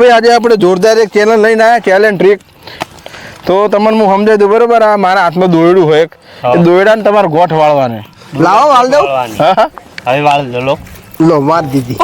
ભાઈ આજે આપણે જોરદાર એક ચેનલ લઈને આવ્યા ચેલેન્જ ટ્રીક તો તમને હું સમજાવી દઉં બરોબર? આ મારા હાથમાં દોયડું હોય એક. એ દોયડાને તમારે ગોઠ વાળવાને. લાવો વાળ દઉં. વાળવાની. હવે વાળ લો લો. લો માર દીધી.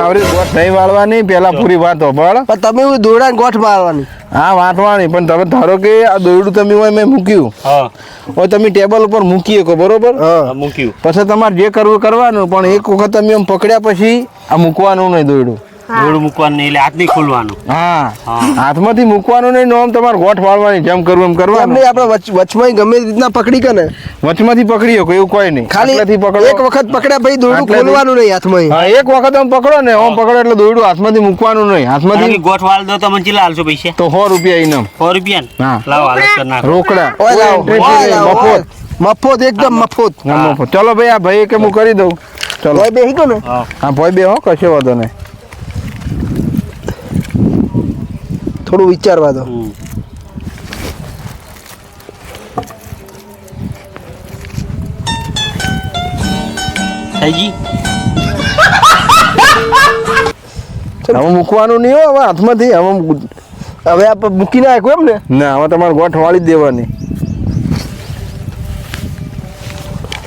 આવરી ગોઠ નહીં વાળવાની પેલા પૂરી વાત હોભળ પણ તમે દોયડા ગોઠ મારવાની હા વાંટવાની પણ તમે ધારો કે આ દોયડું તમે હોય મેં મૂક્યું. હા. હોય તમે ટેબલ ઉપર મૂકી શકો બરોબર? હા. મૂક્યું. પછી તમારે જે કરવું કરવાનું પણ એક વખત તમે એમ પકડ્યા પછી આ મૂકવાનું નહીં દોયડું. દોરડું મૂકવાનું એટલે હાથ નહીં ખોલવાનું. હા. હા. હાથમાંથી મૂકવાનું નહીં ને તમારે ગોઠ વાળવાની જેમ કરવું એમ કરવાનું. એમને આપણે વચમાં ગમે રીતના પકડી કે ને. વચમાંથી પકડી શકો એવું કોઈ નહીં. ખાલી પકડો. એક વખત પકડ્યા પછી દોરડું ખોલવાનું નહીં હાથમાં. હા એક વખત આમ પકડો ને આમ પકડો એટલે દોયડું હાથમાંથી મૂકવાનું નહીં. હાથમાંથી ગોઠ વાળ દો તો મને ચેલા હાલશો પૈસા? તો સો રૂપિયા ઇનામ. સો હા. લાવો કરી નાખો રોકડા. મફત. મફત એકદમ મફત. મફત. ચલો ભાઈ આ ભાઈ કે હું કરી દઉં? ચલો. ભાઈ બે ગયો ને? હા. હા ભાઈ બે હો કશો વાંધો નહીં. થોડું વિચારવા દો. હવે મૂકવાનું નહીં હવે હાથમાંથી હવે હવે આપણે મૂકી નાખ્યું એમ ને ના હવે તમારે ગોઠ વાળી જ દેવાની.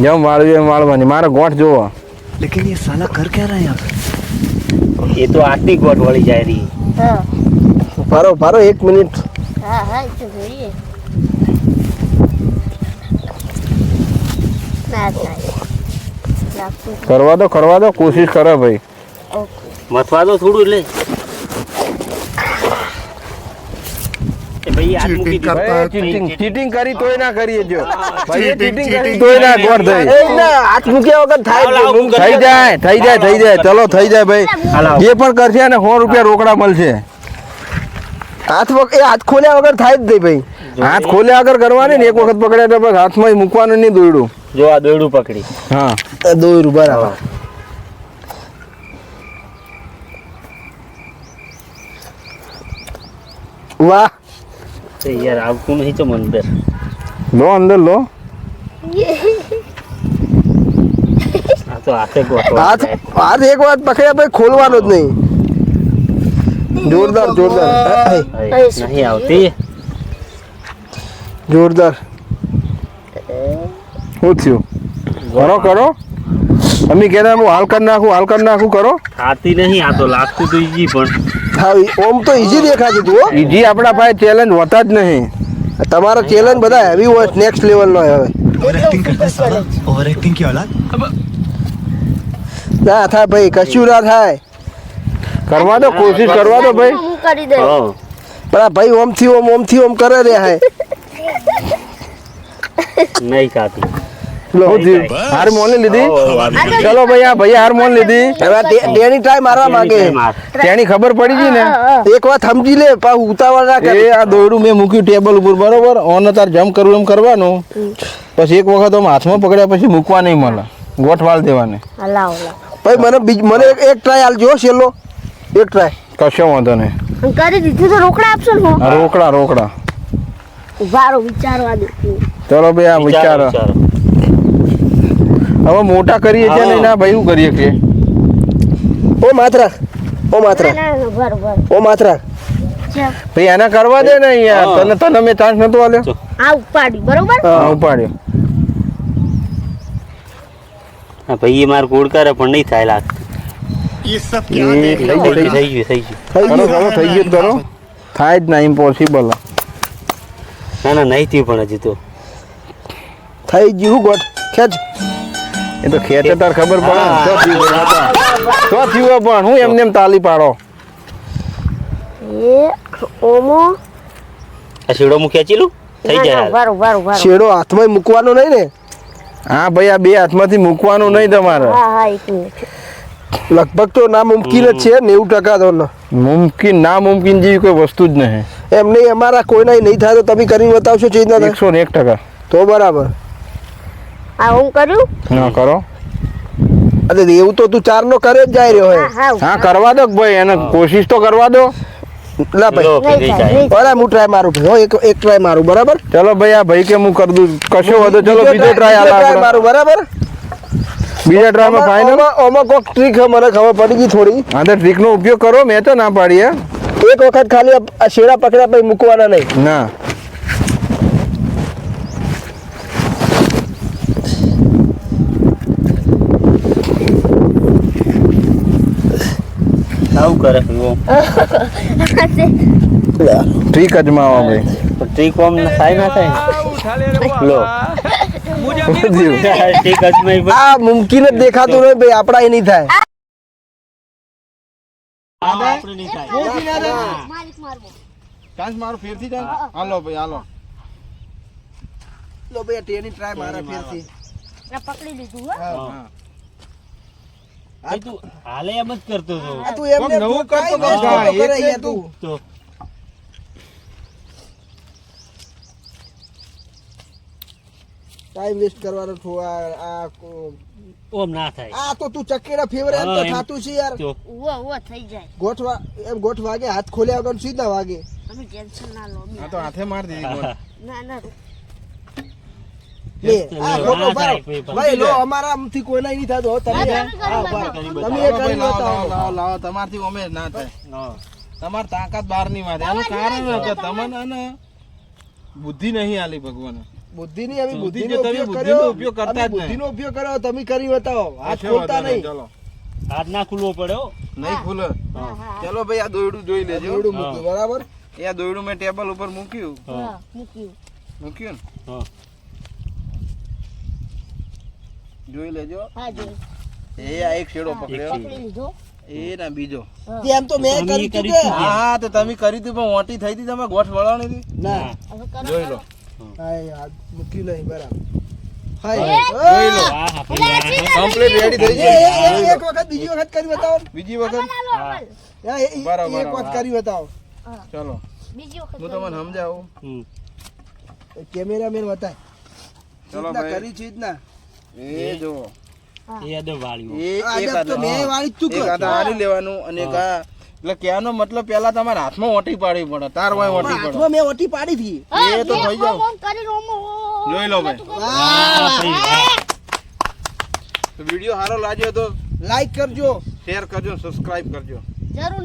જેમ વાળવી એમ વાળવાની. મારે ગોઠ જોવો. લેકિન એ સાલા કર ક્યાં રહ્યા? એ તો આટલી ગોઠ વાળી જાય રહી હા. ભારો પારો એક મિનિટ. હા હા તો જોઈએ. ના થાય. લાગતું કરવા દો કરવા દો કોશિશ કરો ભાઈ. મથવા દો થોડું. ભાઈ, ચીટિંગ ચીટિંગ કરી તોય ના કરીએ જો. ચીટિંગ કરી તોય ના ગોઠ થઈ હાથ મૂક્યા વગર થાય થઈ જાય થઈ જાય થઈ જાય. ચલો થઈ જાય ભાઈ. જે પણ કરશે ને સો રૂપિયા રોકડા મળશે. હાથ એ હાથ ખોલ્યા વગર થાય જ નહીં ભાઈ. હાથ ખોલ્યા વગર કરવાની ને એક વખત પકડ્યા તો બસ હાથમાં મૂકવાનું નહીં દોયડું. જો આ દોયડું પકડી. હા. દોયડું બરાબર. વાહ. યાર આવતું નહીં તો અંદર લો અંદર લો. હાથ એક વાત પકડ્યા પછી ખોલવાનો જ નહીં. જોરદાર જોરદાર. નહીં આવતી. જોરદાર. શું થયું? કરો કરો. અમી કહેતા હું હાલ નાખું હાલ નાખું કરો. થતી નહીં આ તો લાગતું તો ઈજી પણ. હા ઓમ તો ઈજી દેખાતું હતું ઈજી આપણા પાસે ચેલેન્જ હોતા જ નહીં. તમારો ચેલેન્જ બધા હેવી હોય નેક્સ્ટ લેવલનો હવે. ઓવરએક્ટિંગ કરતા સાલા ના થાય ભાઈ કશું ના થાય. કરવા દો કોશિશ કરવા દો ભાઈ. હું કરી દઉં હા. પણ આ ભાઈ ઓમથી ઓમ ઓમથી ઓમ કરે રે હે. નહીં લો શું હાર મોની લીધી. ચલો ભાઈ આ ભાઈ હાર મોન લીધી. હવે આ ટ્રાય મારવા માંગે. તેની ખબર પડી ગઈ ને? એક વાત સમજી લે પાછું ઉતાવળ ના કરે. આ દોરડું મેં મૂક્યું ટેબલ ઉપર બરોબર? ઓન તાર જમ કરવું એમ કરવાનું. પછી એક વખત આમ હાથમાં પકડ્યા પછી મૂકવા નહીં મળે. ગોઠવાળ દેવાને. હા લાવો લાવો ભાઈ મને બીજ- મને એક- ટ્રાય હાલ જો છેલ્લો. એક ટ્રાય કશો વાંધો નહીં. કરી દીધું તો રોકડા આપશો ને રોકડા રોકડા. ઊભા વિચારવા દો. ચલો બે આ વિચાર હવે મોટા કરીએ છે ને ના ભાઈ શું કરીએ કે? ઓ માત્રા ઓ ના, માત્રા ના, ના, ઓ માત્રા. ભાઈ આના કરવા દે ને અહીંયા. તને તને મેં ચાન્સ નતો આલ્યો આ ઉપાડ્યું બરોબર? હા. ઉપાડ્યો. હા, ભાઈ એ માર ગોળ પણ નહીં થાય લાગતું. એ થઈ ગયું, થઈ થઈ ગયું થઈ ગયું થઈ ગયું. કરો થઈ ગયું કરો થાય જ ના ઇમ્પોસિબલ ના ના નહીં થયું પણ હજી તો. થઈ ગયું ગોટ ખેંચ. એ તો ખેંચે તાર ખબર પડે તો થયું પણ. હું એમને એમ તાલી પાડો. એ ઓમો. આ શેડો હું ખેંચી લઉં થઈ જાય ના, હાલ. ઉભારો ઉભારો ઉભારો શેડો હાથમાં મૂકવાનો નહીં ને? હા ભાઈ આ બે હાથમાંથી મૂકવાનું નહીં તમારે. હા હા એક મિનિટ. લગભગ તો ના મુમકિન જ છે નેવું ટકા તો મુમકિન ના. મુમકિન જેવી કોઈ વસ્તુ જ નહીં. એમ નહીં અમારા કોઈના નહીં થાય તો તમે કરીને બતાવશો ચેન્જ ના એકસો ને એક ટકા. તો બરાબર. આ હું કર્યું ના કરો. અરે એવું તો તું ચાર નો કરે જ જાય રહ્યો હા હે હા. હા કરવા દો ભાઈ એને કોશિશ તો કરવા દો. લા ભાઈ. બરાબર હું ટ્રાય મારું ભાઈ એક એક ટ્રાય મારું બરાબર? ચલો ભાઈ આ ભાઈ કે હું કરી દઉં? કશો વધુ ચલો બીજો ટ્રાય આપણે મારું બરાબર? બીજા ટ્રાયમાં ફાઇનલ ઓમાં કોક ટ્રીક મને ખબર પડી ગઈ થોડી. હા તો ટ્રીકનો ઉપયોગ કરો મેં તો ના પાડી હે. એક વખત ખાલી આ- શેરા પકડ્યા પછી મૂકવાના નહીં. ના. આવું કરે. ટ્રીક અજમાવો ભાઈ ટ્રીક ઓમ થાય ના થાય? લો. આ મુમકિન જ દેખાતું નહીં ભાઈ આપડા એ નહીં થાય. ચાન્સ મારો ફેરથી ચાલ હાલો ભાઈ હાલો. લો ભાઈ આ ટ્રાય મારા ફેરથી. પકડી લીધું હા. તું હાલે એમ જ કરતો હતો. તું એમ નવું કરતો તું. તું તો ટાઈમ વેસ્ટ કરવાનો છો આ આ ઓમ ના થાય. આ તો તું ચક્કેડા ફેવરે એમ તો થાતું છે યાર. ઉવો ઉવો થઈ જાય. ગોઠવા એમ ગોઠ વાગે હાથ ખોલ્યા વગર સીધા વાગે. તમે ટેન્શન ના લો આ તો હાથે માર દીધી ના ના. લે આ ખોટો ભાઈ. થાય કોઈ પણ. ભાઈ લો અમારા આમથી કોઈના નહીં થતું તમે. તમે હા, કરી ભાઈ. બતાવો. તમે એ કરી બતાવો લાવો, લાવો, તમારથી ઓમે ના થાય. તમાર તાકાત બહારની વાત એનું કારણ કે તમને બુદ્ધિ નહીં આલી ભગવાને. બુદ્ધિની અમે બુદ્ધિનો ઉપયોગ કર્યો. ઉપયોગ કરતા. બુદ્ધિનો ઉપયોગ કર્યો તમે કરી બતાવો. હાથ ખોલતા નહીં, હાથ ના ખુલવો પડ્યો નહીં ખુલે? ચલો ભાઈ આ દોયડું જોઈ લેજો. દોયડું મૂક્યું બરાબર? એ આ દોયડું મેં ટેબલ ઉપર મૂક્યું. મૂક્યું. મૂક્યું ને? જોઈ લેજો. હા જો એ આ એક છેડો પકડ્યો. એ ના બીજો. તેમ તો મેં કરી કરી હા હા તો તમે કરી હતી પણ મોટી થઈ હતી તમે ગોઠ વળાવણી હતી? ના. જોઈ લો. હાય હાથ મૂક્યું બરાબર. કમ્પ્લીટ રેડી થઈ એ, એ, ગઈ. એક વખત બીજી વખત કરી બતાવો. બીજી વખત? ચાલો અમલ હા, એ- એ- બરાબર, એક વખત કરી બતાવો. ચલો. બીજી વખત હું તમને સમજાવું? હમ. કેમેરામેન બતાય. ચલો ચીજ ભાઈ. કરી ચીજ ના એ જો એ અદબ વાળ્યું એ એક તો મેં વાળી જ એક કર. લેવાનું અને એક આ એટલે કહેવાનો મતલબ પેલા તમારે હાથમાં ઓટી પાડવી પડે તાર વાય ઓટી પડે. હાથમાં મેં ઓટી પાડી હતી એ તો થઈ જાવ. જોઈ લો ભાઈ. વીડિયો સારો લાગ્યો તો લાઈક કરજો. શેર કરજો સબસ્ક્રાઇબ કરજો. જરૂર.